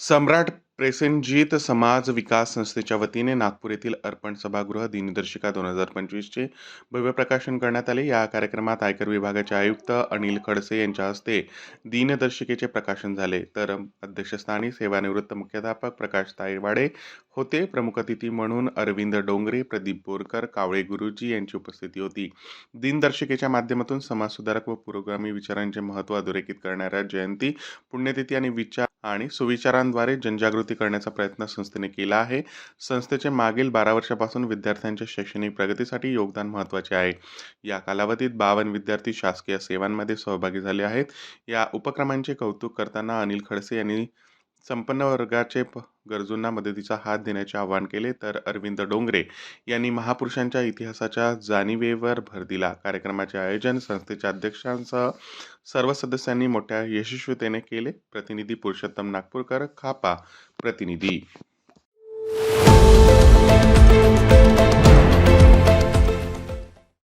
सम्राट प्रेसेनजीत समाज विकास संस्थेच्या वतीने नागपूर येथील अर्पण सभागृह दिनदर्शिका दोन हजार पंचवीसचे भव्य प्रकाशन करण्यात आले. या कार्यक्रमात आयकर विभागाचे आयुक्त अनिल खडसे यांच्या हस्ते दिनदर्शिकेचे प्रकाशन झाले. तर अध्यक्षस्थानी सेवानिवृत्त मुख्याध्यापक प्रकाश तायवाडे होते. प्रमुख अतिथी म्हणून अरविंद डोंगरे प्रदीप बोरकर कावळे गुरुजी यांची उपस्थिती होती. दिनदर्शिकेच्या माध्यमातून समाजसुधारक व पुरोगामी विचारांचे महत्त्व अधोरेखित करणाऱ्या जयंती पुण्यतिथी आणि विचार आणि सुविचारांद्वारे जनजागृती करण्याचा प्रयत्न संस्थेने केला आहे. संस्थेचे मागील बारा वर्षापासून विद्यार्थ्यांच्या शैक्षणिक प्रगतीसाठी योगदान महत्त्वाचे आहे. या कालावधीत बावन्न विद्यार्थी शासकीय सेवांमध्ये सहभागी झाले आहेत. या उपक्रमांचे कौतुक करताना अनिल खडसे यांनी संपन्न वर्गाचे प गरजूंना मदतीचा हात देण्याचे आवाहन केले तर अरविंद डोंगरे यांनी महापुरुषांच्या इतिहासाच्या जाणीवेवर भर दिला. कार्यक्रमाचे आयोजन संस्थेच्या अध्यक्षांसह सर्व सदस्यांनी मोठ्या यशस्वीतेने केले. प्रतिनिधी पुरुषोत्तम नागपूरकर खापा प्रतिनिधी.